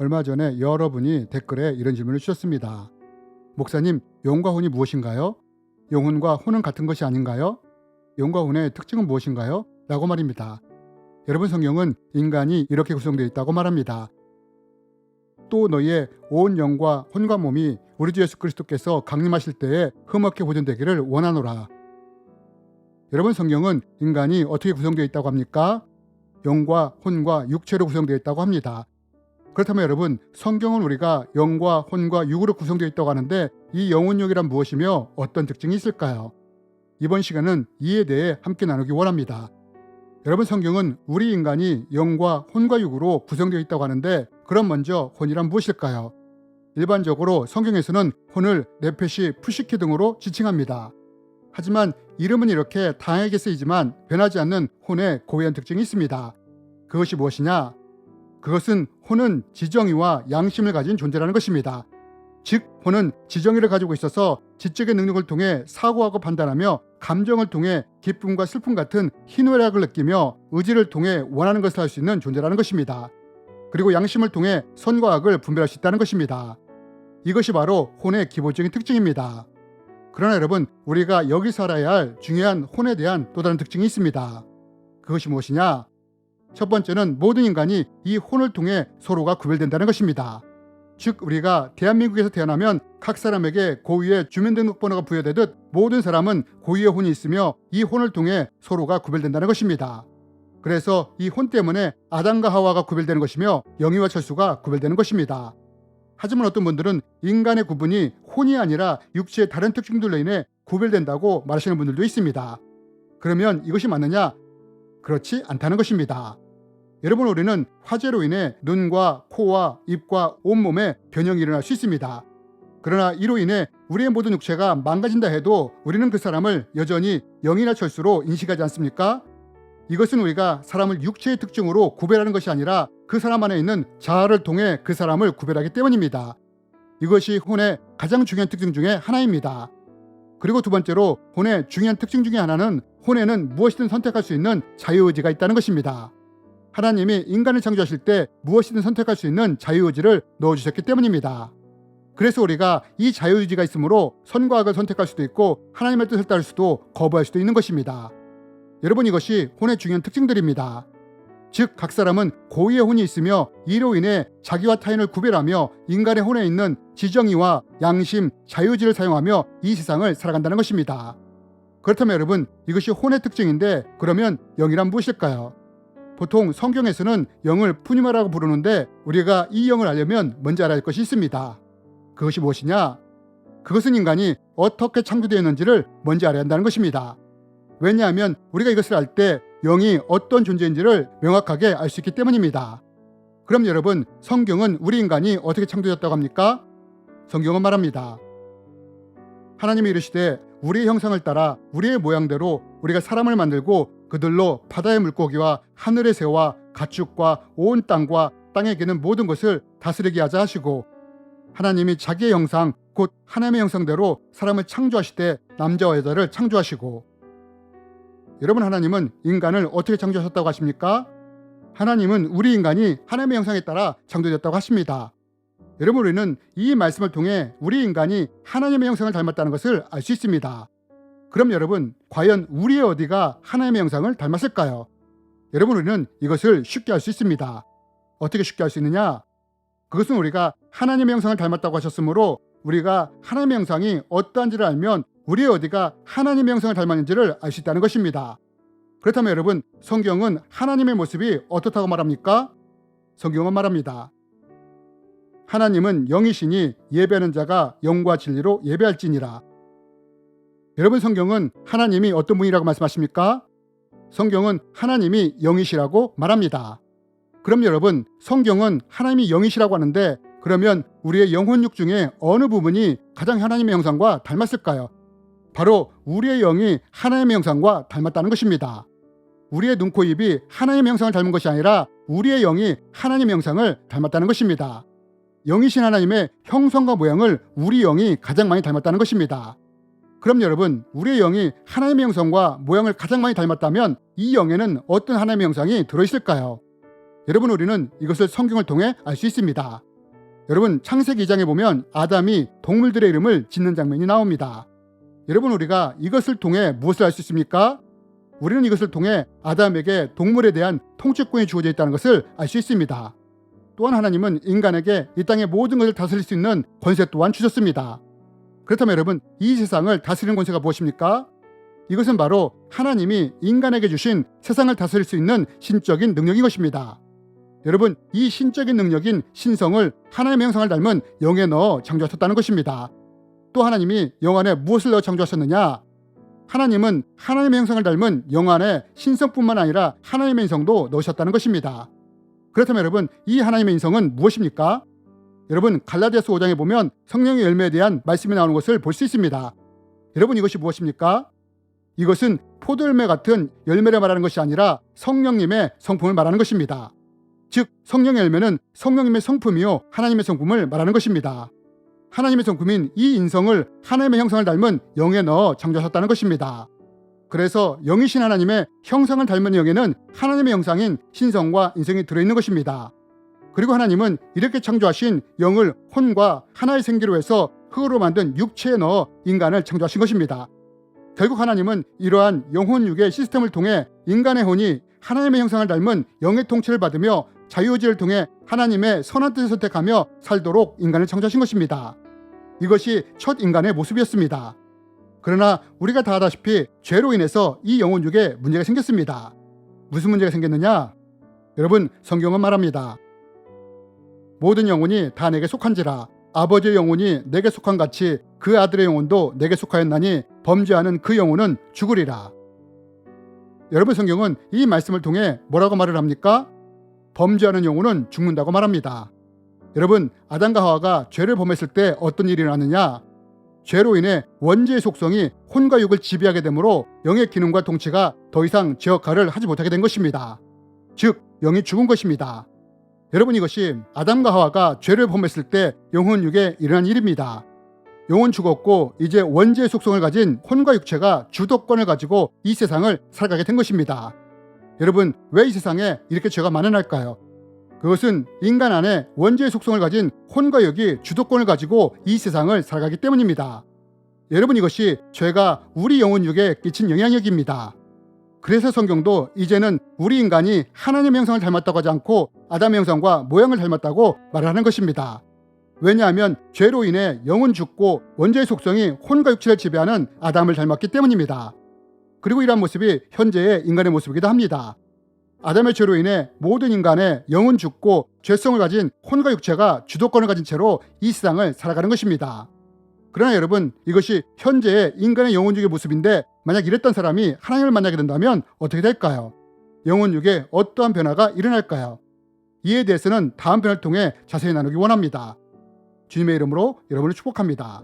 얼마 전에 여러분이 댓글에 이런 질문을 주셨습니다. 목사님, 영과 혼이 무엇인가요? 영혼과 혼은 같은 것이 아닌가요? 영과 혼의 특징은 무엇인가요? 라고 말입니다. 여러분 성경은 인간이 이렇게 구성되어 있다고 말합니다. 또 너희의 온 영과 혼과 몸이 우리 주 예수 그리스도께서 강림하실 때에 흠없게 보존되기를 원하노라. 여러분 성경은 인간이 어떻게 구성되어 있다고 합니까? 영과 혼과 육체로 구성되어 있다고 합니다. 그렇다면 여러분 성경은 우리가 영과 혼과 육으로 구성되어 있다고 하는데 이 영혼육이란 무엇이며 어떤 특징이 있을까요? 이번 시간은 이에 대해 함께 나누기 원합니다. 여러분 성경은 우리 인간이 영과 혼과 육으로 구성되어 있다고 하는데 그럼 먼저 혼이란 무엇일까요? 일반적으로 성경에서는 혼을 네페시, 푸시키 등으로 지칭합니다. 하지만 이름은 이렇게 다양하게 쓰이지만 변하지 않는 혼의 고유한 특징이 있습니다. 그것이 무엇이냐? 그것은 혼은 지정의와 양심을 가진 존재라는 것입니다. 즉, 혼은 지정의를 가지고 있어서 지적의 능력을 통해 사고하고 판단하며 감정을 통해 기쁨과 슬픔 같은 희노애락을 느끼며 의지를 통해 원하는 것을 할 수 있는 존재라는 것입니다. 그리고 양심을 통해 선과 악을 분별할 수 있다는 것입니다. 이것이 바로 혼의 기본적인 특징입니다. 그러나 여러분, 우리가 여기서 알아야 할 중요한 혼에 대한 또 다른 특징이 있습니다. 그것이 무엇이냐? 첫 번째는 모든 인간이 이 혼을 통해 서로가 구별된다는 것입니다. 즉 우리가 대한민국에서 태어나면 각 사람에게 고유의 주민등록번호가 부여되듯 모든 사람은 고유의 혼이 있으며 이 혼을 통해 서로가 구별된다는 것입니다. 그래서 이 혼 때문에 아담과 하와가 구별되는 것이며 영희와 철수가 구별되는 것입니다. 하지만 어떤 분들은 인간의 구분이 혼이 아니라 육체의 다른 특징들로 인해 구별된다고 말하시는 분들도 있습니다. 그러면 이것이 맞느냐? 그렇지 않다는 것입니다. 여러분 우리는 화재로 인해 눈과 코와 입과 온몸에 변형이 일어날 수 있습니다. 그러나 이로 인해 우리의 모든 육체가 망가진다 해도 우리는 그 사람을 여전히 영이나 철수로 인식하지 않습니까? 이것은 우리가 사람을 육체의 특징으로 구별하는 것이 아니라 그 사람 안에 있는 자아를 통해 그 사람을 구별하기 때문입니다. 이것이 혼의 가장 중요한 특징 중에 하나입니다. 그리고 두 번째로 혼의 중요한 특징 중에 하나는 혼에는 무엇이든 선택할 수 있는 자유의지가 있다는 것입니다. 하나님이 인간을 창조하실 때 무엇이든 선택할 수 있는 자유의지를 넣어주셨기 때문입니다. 그래서 우리가 이 자유의지가 있으므로 선과 악을 선택할 수도 있고 하나님의 뜻을 따를 수도 거부할 수도 있는 것입니다. 여러분 이것이 혼의 중요한 특징들입니다. 즉 각 사람은 고유의 혼이 있으며 이로 인해 자기와 타인을 구별하며 인간의 혼에 있는 지정의와 양심, 자유의지를 사용하며 이 세상을 살아간다는 것입니다. 그렇다면 여러분 이것이 혼의 특징인데 그러면 영이란 무엇일까요? 보통 성경에서는 영을 푸니마라고 부르는데 우리가 이 영을 알려면 먼저 알아야 할 것이 있습니다. 그것이 무엇이냐? 그것은 인간이 어떻게 창조되었는지를 먼저 알아야 한다는 것입니다. 왜냐하면 우리가 이것을 알 때 영이 어떤 존재인지를 명확하게 알 수 있기 때문입니다. 그럼 여러분, 성경은 우리 인간이 어떻게 창조되었다고 합니까? 성경은 말합니다. 하나님이 이르시되 우리의 형상을 따라 우리의 모양대로 우리가 사람을 만들고 그들로 바다의 물고기와 하늘의 새와 가축과 온 땅과 땅에 기는 모든 것을 다스리게 하자 하시고 하나님이 자기의 형상 곧 하나님의 형상대로 사람을 창조하시되 남자와 여자를 창조하시고 여러분 하나님은 인간을 어떻게 창조하셨다고 하십니까? 하나님은 우리 인간이 하나님의 형상에 따라 창조되었다고 하십니다. 여러분 우리는 이 말씀을 통해 우리 인간이 하나님의 형상을 닮았다는 것을 알 수 있습니다. 그럼 여러분 과연 우리의 어디가 하나님의 형상을 닮았을까요? 여러분 우리는 이것을 쉽게 알 수 있습니다. 어떻게 쉽게 알 수 있느냐? 그것은 우리가 하나님의 형상을 닮았다고 하셨으므로 우리가 하나님의 형상이 어떠한지를 알면 우리의 어디가 하나님의 형상을 닮았는지를 알 수 있다는 것입니다. 그렇다면 여러분 성경은 하나님의 모습이 어떻다고 말합니까? 성경은 말합니다. 하나님은 영이시니 예배하는 자가 영과 진리로 예배할지니라. 여러분 성경은 하나님이 어떤 분이라고 말씀하십니까? 성경은 하나님이 영이시라고 말합니다. 그럼 여러분 성경은 하나님이 영이시라고 하는데 그러면 우리의 영혼육 중에 어느 부분이 가장 하나님의 형상과 닮았을까요? 바로 우리의 영이 하나님의 형상과 닮았다는 것입니다. 우리의 눈, 코, 입이 하나님의 형상을 닮은 것이 아니라 우리의 영이 하나님의 형상을 닮았다는 것입니다. 영이신 하나님의 형성과 모양을 우리 영이 가장 많이 닮았다는 것입니다. 그럼 여러분, 우리의 영이 하나님의 형성과 모양을 가장 많이 닮았다면 이 영에는 어떤 하나님의 형상이 들어있을까요? 여러분, 우리는 이것을 성경을 통해 알 수 있습니다. 여러분 창세기 2장에 보면 아담이 동물들의 이름을 짓는 장면이 나옵니다. 여러분 우리가 이것을 통해 무엇을 알 수 있습니까? 우리는 이것을 통해 아담에게 동물에 대한 통치권이 주어져 있다는 것을 알 수 있습니다. 또한 하나님은 인간에게 이 땅의 모든 것을 다스릴 수 있는 권세 또한 주셨습니다. 그렇다면 여러분 이 세상을 다스리는 권세가 무엇입니까? 이것은 바로 하나님이 인간에게 주신 세상을 다스릴 수 있는 신적인 능력인 것입니다. 여러분 이 신적인 능력인 신성을 하나님의 형상을 닮은 영에 넣어 창조하셨다는 것입니다. 또 하나님이 영 안에 무엇을 넣어 창조하셨느냐? 하나님은 하나님의 형상을 닮은 영 안에 신성뿐만 아니라 하나님의 인성도 넣으셨다는 것입니다. 그렇다면 여러분 이 하나님의 인성은 무엇입니까? 여러분 갈라디아서 5장에 보면 성령의 열매에 대한 말씀이 나오는 것을 볼 수 있습니다. 여러분 이것이 무엇입니까? 이것은 포도 열매 같은 열매를 말하는 것이 아니라 성령님의 성품을 말하는 것입니다. 즉 성령의 열매는 성령님의 성품이요 하나님의 성품을 말하는 것입니다. 하나님의 성품인 이 인성을 하나님의 형상을 닮은 영에 넣어 창조하셨다는 것입니다. 그래서 영이신 하나님의 형상을 닮은 영에는 하나님의 형상인 신성과 인성이 들어있는 것입니다. 그리고 하나님은 이렇게 창조하신 영을 혼과 하나의 생기로 해서 흙으로 만든 육체에 넣어 인간을 창조하신 것입니다. 결국 하나님은 이러한 영혼 육의 시스템을 통해 인간의 혼이 하나님의 형상을 닮은 영의 통치를 받으며 자유의지를 통해 하나님의 선한 뜻을 선택하며 살도록 인간을 창조하신 것입니다. 이것이 첫 인간의 모습이었습니다. 그러나 우리가 다 아다시피 죄로 인해서 이 영혼 육에 문제가 생겼습니다. 무슨 문제가 생겼느냐? 여러분 성경은 말합니다. 모든 영혼이 다 내게 속한지라 아버지의 영혼이 내게 속한 같이 그 아들의 영혼도 내게 속하였나니 범죄하는 그 영혼은 죽으리라. 여러분 성경은 이 말씀을 통해 뭐라고 말을 합니까? 범죄하는 영혼은 죽는다고 말합니다. 여러분 아담과 하와가 죄를 범했을 때 어떤 일이 일어났느냐? 죄로 인해 원죄의 속성이 혼과 육을 지배하게 되므로 영의 기능과 통치가 더 이상 제 역할을 하지 못하게 된 것입니다. 즉 영이 죽은 것입니다. 여러분 이것이 아담과 하와가 죄를 범했을 때 영혼 육에 일어난 일입니다. 영혼 죽었고 이제 원죄의 속성을 가진 혼과 육체가 주도권을 가지고 이 세상을 살아가게 된 것입니다. 여러분 왜 이 세상에 이렇게 죄가 만연할까요? 그것은 인간 안에 원죄의 속성을 가진 혼과 육이 주도권을 가지고 이 세상을 살아가기 때문입니다. 여러분 이것이 죄가 우리 영혼 육에 끼친 영향력입니다. 그래서 성경도 이제는 우리 인간이 하나님의 형상을 닮았다고 하지 않고 아담의 형상과 모양을 닮았다고 말하는 것입니다. 왜냐하면 죄로 인해 영은 죽고 원죄의 속성이 혼과 육체를 지배하는 아담을 닮았기 때문입니다. 그리고 이러한 모습이 현재의 인간의 모습이기도 합니다. 아담의 죄로 인해 모든 인간의 영은 죽고 죄성을 가진 혼과 육체가 주도권을 가진 채로 이 세상을 살아가는 것입니다. 그러나 여러분 이것이 현재의 인간의 영혼육의 모습인데 만약 이랬던 사람이 하나님을 만나게 된다면 어떻게 될까요? 영혼육에 어떠한 변화가 일어날까요? 이에 대해서는 다음 편을 통해 자세히 나누기 원합니다. 주님의 이름으로 여러분을 축복합니다.